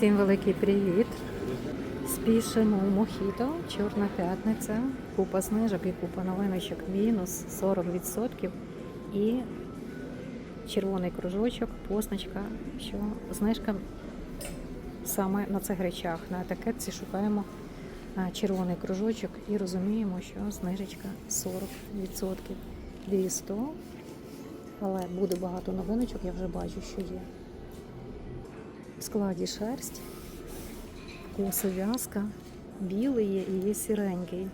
Всім великий привіт! Спішимо у Мохіто, Чорна п'ятниця, купа знижок і купа новиночок, мінус 40% і червоний кружочок, позначка, що знижка саме на цих речах. На етикетці шукаємо червоний кружочок і розуміємо, що знижечка 40%. 200, але буде багато новиночок, я вже бачу, що є. В складі шерсть, коси в'язка, білий є і є сіренький.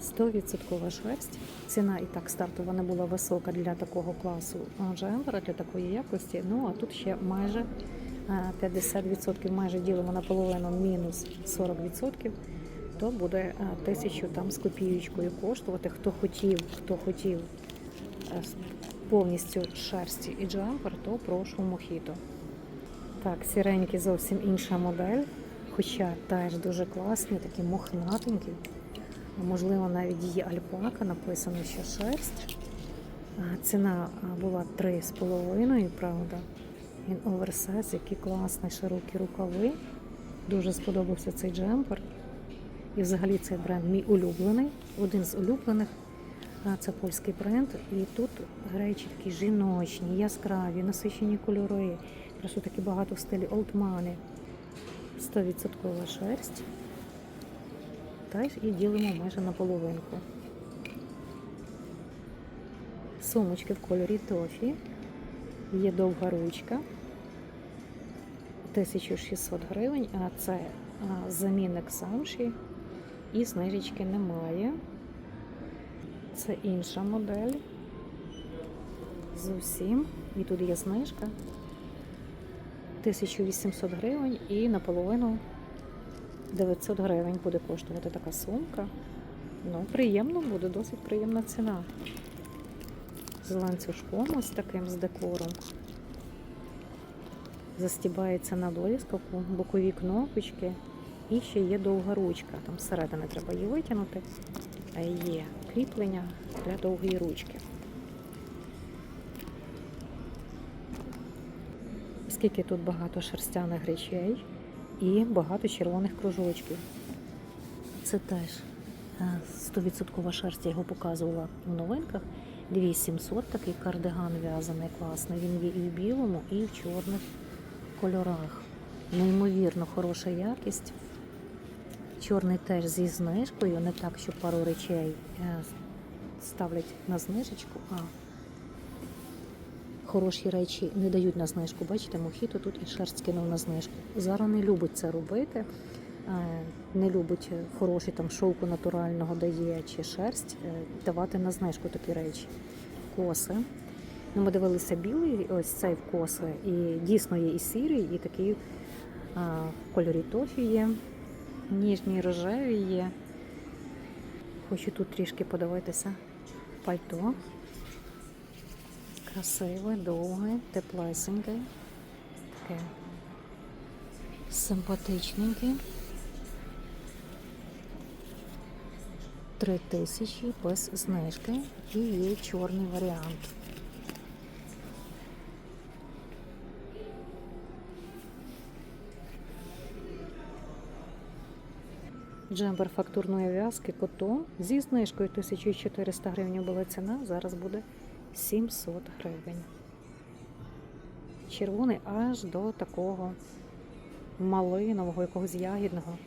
Стовідсоткова шерсть. Ціна і так стартова не була висока для такого класу джемпера, для такої якості. Ну а тут ще майже е, 50%, майже ділимо на половину мінус 40%, то буде е, тисячу там з копієчкою коштувати. Хто хотів, хто хотів е, повністю шерсті і джемпер, то прошу мохіто. Так, сіренький зовсім інша модель, хоча теж дуже класні, такі мохнатенькі. Можливо, навіть її альпака написано, що шерсть. Ціна була 3,5, правда. Він оверсайз, який класний, широкі рукави. Дуже сподобався цей джемпер. І взагалі цей бренд мій улюблений, один з улюблених. Це польський бренд. І тут речі жіночні, яскраві, насичені кольори. Просто такі багато в стилі Old Money. 100% шерсть. Та і ділимо майже на половинку. Сумочки в кольорі тофі. Є довга ручка. 1600 гривень, а це замінник самші. І знижечки немає. Це інша модель. Зовсім. І тут є знижка. 1800 гривень і наполовину 900 гривень буде коштувати така сумка. Ну, приємно буде, досить приємна ціна. З ланцюжком ось таким з декором. Застібається на блискавку, бокові кнопочки. І ще є довга ручка. Там зсередини треба її витягнути. А є кріплення для довгої ручки. Скільки тут багато шерстяних речей і багато червоних кружочків. Це теж е, 100% шерсть, я його показувала в новинках. 2700 такий кардиган в'язаний класний. Він є і в білому, і в чорних кольорах. Неймовірно хороша якість. Чорний теж зі знижкою, не так, що пару речей е, ставлять на знижечку, а хороші речі не дають на знижку. Бачите, мохіто тут і шерсть кинув на знижку. Зара не любить це робити, е, не любить хороші там шовку натурального дає чи шерсть е, давати на знижку такі речі. Коси. Ну, Ми дивилися білий, ось цей в коси, і дійсно є і сірий, і такий в кольорі тофі є, ніжні рожеві є. Хочу тут трішки подивитися пальто. Красиве, довге, теплесеньке. Таке симпатичненьке. Три тисячі без знижки і є чорний варіант. Джемпер фактурної в'язки котон зі знижкою 1400 гривень була ціна, зараз буде 700 гривень. Червоний аж до такого малинового, якогось ягідного.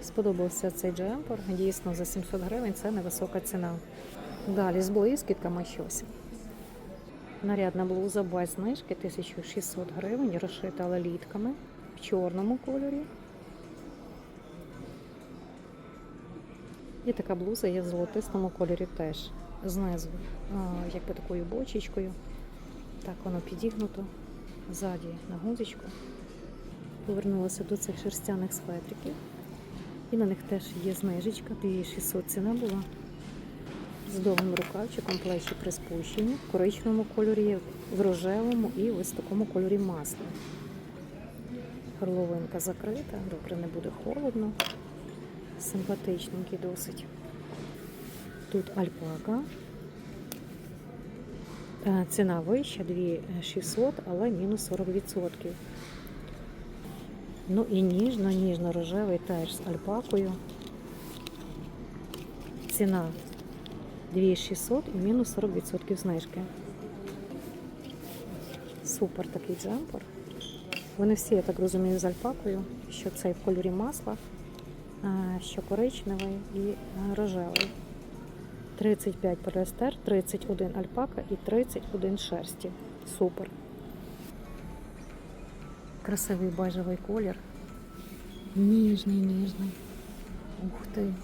Сподобався цей джемпер. Дійсно, за 700 гривень це невисока ціна. Далі з блискітками щось. Нарядна блуза без знижки 1600 гривень, розшита лалітками в чорному кольорі. І така блуза є в золотистому кольорі теж. Знизу, якби такою бочечкою. Так воно підігнуто. Ззаді на гузочку. Повернулася до цих шерстяних светриків. І на них теж є знижечка, 2600 ціна була. З довгим рукавчиком плечі приспущені, в коричневому кольорі, в рожевому і ось в такому кольорі масла. Горловинка закрита, добре не буде холодно. Симпатичненький досить. Тут альпака. Е, Ціна вища 2600, але мінус 40%. Ну і ніжно, ніжно-рожевий теж з альпакою. Ціна 2600 і мінус 40% знижки. Супер такий джемпер. Вони всі, я так розумію, з альпакою, що цей в кольорі масла, що коричневий і рожевий. 35 поліестер, 31 альпака і 31 шерсті. Супер. Красивий бежевий колір. Ніжний, ніжний. Ух ти.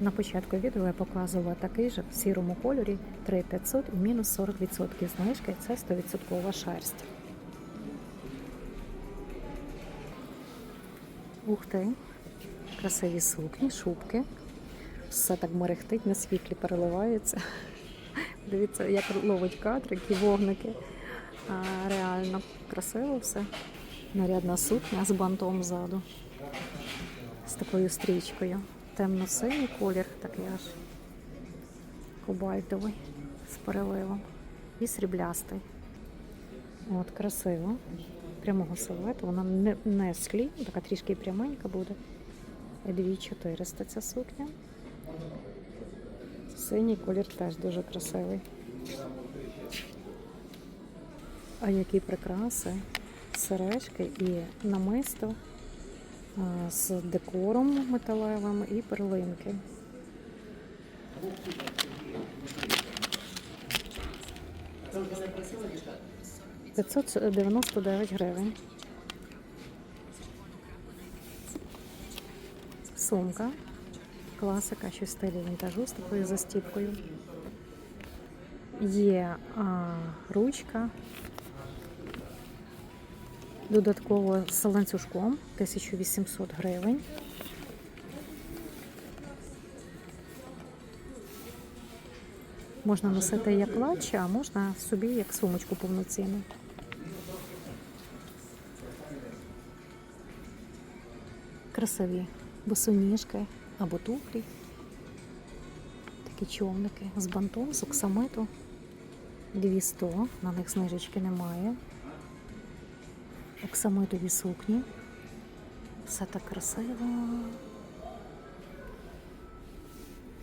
На початку відео я показувала такий же в сірому кольорі 3500 і мінус 40% знижки. Це 100% шерсть. Ух ти! Красиві сукні, шубки. Все так мерехтить, на світлі переливається. Дивіться, як ловить кадр, які вогники. А, реально красиво все. Нарядна сукня з бантом ззаду. З такою стрічкою. Темно-синій колір, такий аж кобальтовий з переливом. І сріблястий. От, красиво. Прямого силуету. Вона не, не склі, така трішки пряменька буде. І 2400 ця сукня. Синій колір теж дуже красивий. А які прикраси, сережки і намисто з декором металевим і перлинки. П'ятсот дев'яносто дев'ять гривень. Сумка. Класика, що в стилі вінтажу з такою застіпкою. Є а, ручка. Додатково з ланцюжком 1800 гривень. Можна носити як плаче, а можна собі як сумочку повноцінну. Красиві босоніжки або туфлі. Такі човники з бантом, з оксамиту. 200, на них знижечки немає. Оксамитові сукні. Все так красиво.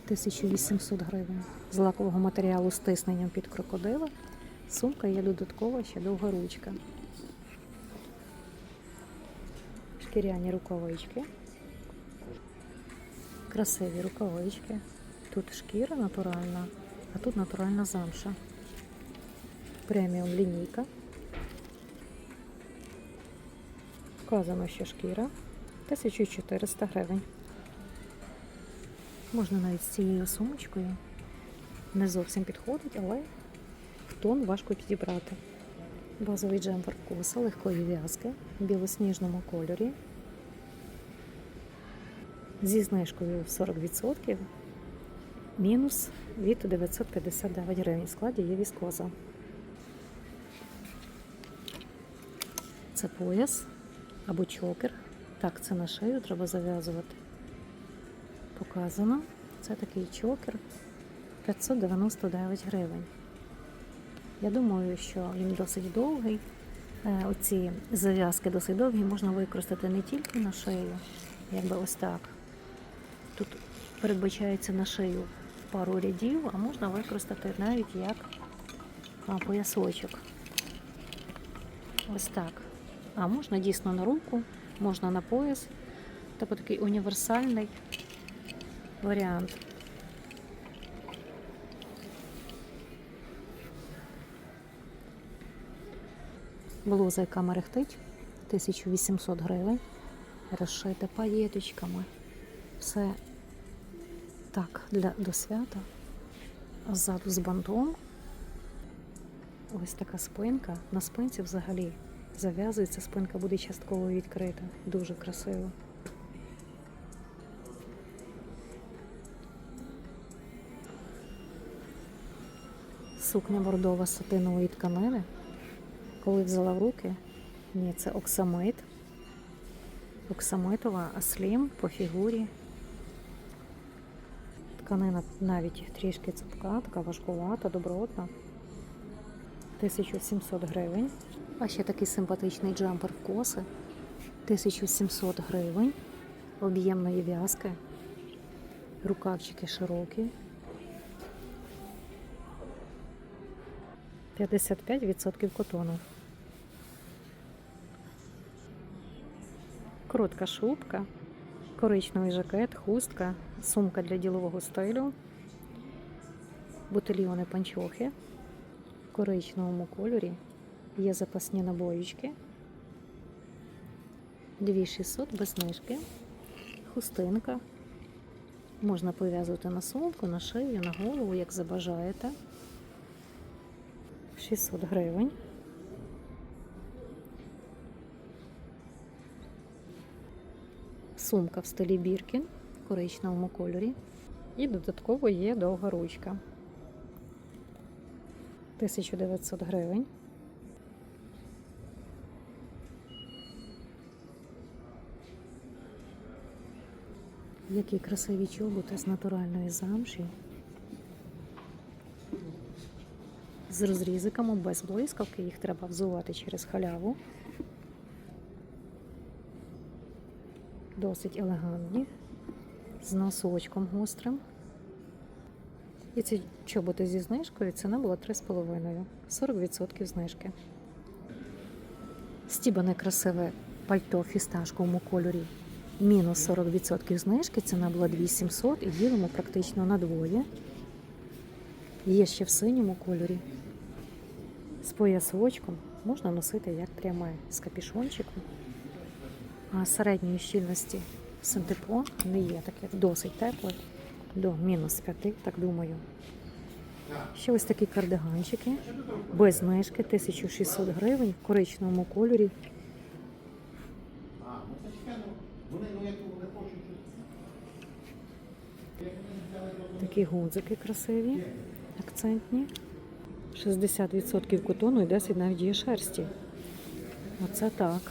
1800 гривень. З лакового матеріалу з тисненням під крокодила. Сумка є додаткова ще довга ручка. Шкіряні рукавички. Красиві рукавички. Тут шкіра натуральна, а тут натуральна замша. Преміум лінійка. Вказано, що шкіра 1400 гривень. Можна навіть з цією сумочкою. Не зовсім підходить, але в тон важко підібрати. Базовий джемпер коса легкої в'язки в білосніжному кольорі. Зі знижкою в 40%. Мінус від 959 гривень. В складі є віскоза. Це пояс або чокер. Так, це на шию треба зав'язувати. Показано. Це такий чокер 599 гривень. Я думаю, що він досить довгий. Е, Оці зав'язки досить довгі, можна використати не тільки на шию, якби ось так. Тут передбачається на шию пару рядів, а можна використати навіть як поясочок. Ось так. А можна дійсно на руку, можна на пояс. Тобто такий універсальний варіант. Блуза, яка мерехтить, 1800 гривень. Розшита паєточками. Все так для до свята. Ззаду з бантом. Ось така спинка. На спинці взагалі зав'язується, спинка буде частково відкрита. Дуже красиво. Сукня бордова сатинової тканини. Коли взяла в руки, ні, це оксамит. Оксамитова, слім по фігурі. Тканина навіть трішки цупка, така важкувата, добротна. 1700 гривень. А ще такий симпатичний джемпер коси. 1700 гривень. Об'ємної в'язки. Рукавчики широкі. 55% котону. Коротка шубка, коричневий жакет, хустка, сумка для ділового стилю, бутильйони панчохи в коричневому кольорі. Є запасні набоїчки. 2600 без знижки, хустинка. Можна пов'язувати на сумку, на шию, на голову, як забажаєте. 600 гривень. Сумка в стилі Біркін в коричневому кольорі. І додатково є довга ручка. 1900 гривень. Які красиві чоботи з натуральної замші. З розрізиками без блискавки, їх треба взувати через халяву. Досить елегантні, з носочком гострим. І ці чоботи зі знижкою ціна була 3,5, 40% знижки. Стібане красиве пальто фісташковому кольорі. Мінус 40% знижки, ціна була 2700 і ділимо практично на двоє. Є ще в синьому кольорі. З поясочком можна носити як пряме з капішончиком. А середньої щільності синтепон не є таке досить тепле, до мінус 5, так думаю. Ще ось такі кардиганчики без знижки, 1600 гривень в коричневому кольорі. А, ну це чекай, ну, вони, ну як вони хочуть щось. Такі гудзики красиві, акцентні. 60% котону і 10 навіть є шерсті. Оце так.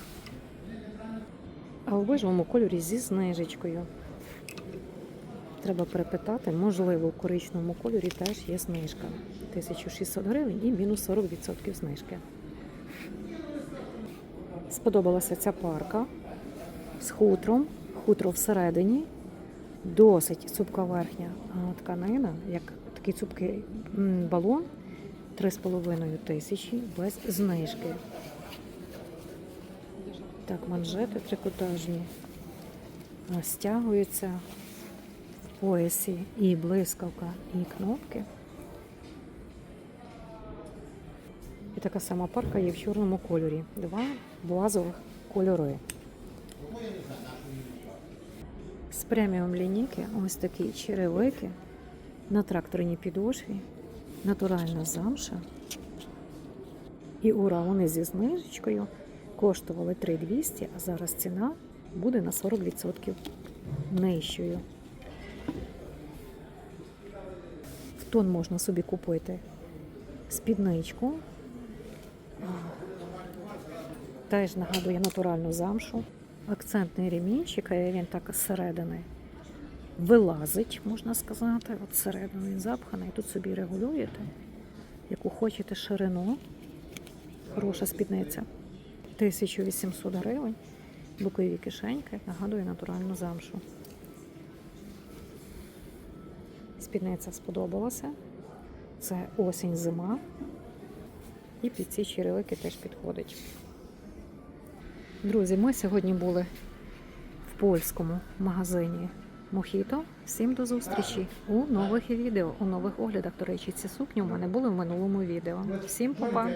А в бежевому кольорі зі знижечкою. Треба перепитати, можливо, у коричневому кольорі теж є знижка. 1600 гривень і мінус 40% знижки. Сподобалася ця парка з хутром, хутро всередині, досить цупка верхня тканина, як такий цупкий балон, 3,5 тисячі без знижки. Так, манжети трикотажні стягуються в поясі і блискавка, і кнопки. І така сама парка є в чорному кольорі. Два базових кольори. З преміум лінійки ось такі черевики на тракторній підошві, натуральна замша. І ура, вони зі знижечкою коштували 3200, а зараз ціна буде на 40% нижчою. В тон можна собі купити спідничку. Теж нагадує натуральну замшу. Акцентний ремінчик, а він так зсередини вилазить, можна сказати. От зсередини він запханий. Тут собі регулюєте, яку хочете ширину. Хороша спідниця. 1800 гривень. Бокові кишеньки, нагадує натуральну замшу. Спідниця сподобалася. Це осінь, зима. І під ці черевики теж підходить. Друзі, ми сьогодні були в польському магазині Мохіто. Всім до зустрічі у нових відео, у нових оглядах. До речі, ці сукні у мене були в минулому відео. Всім па-па!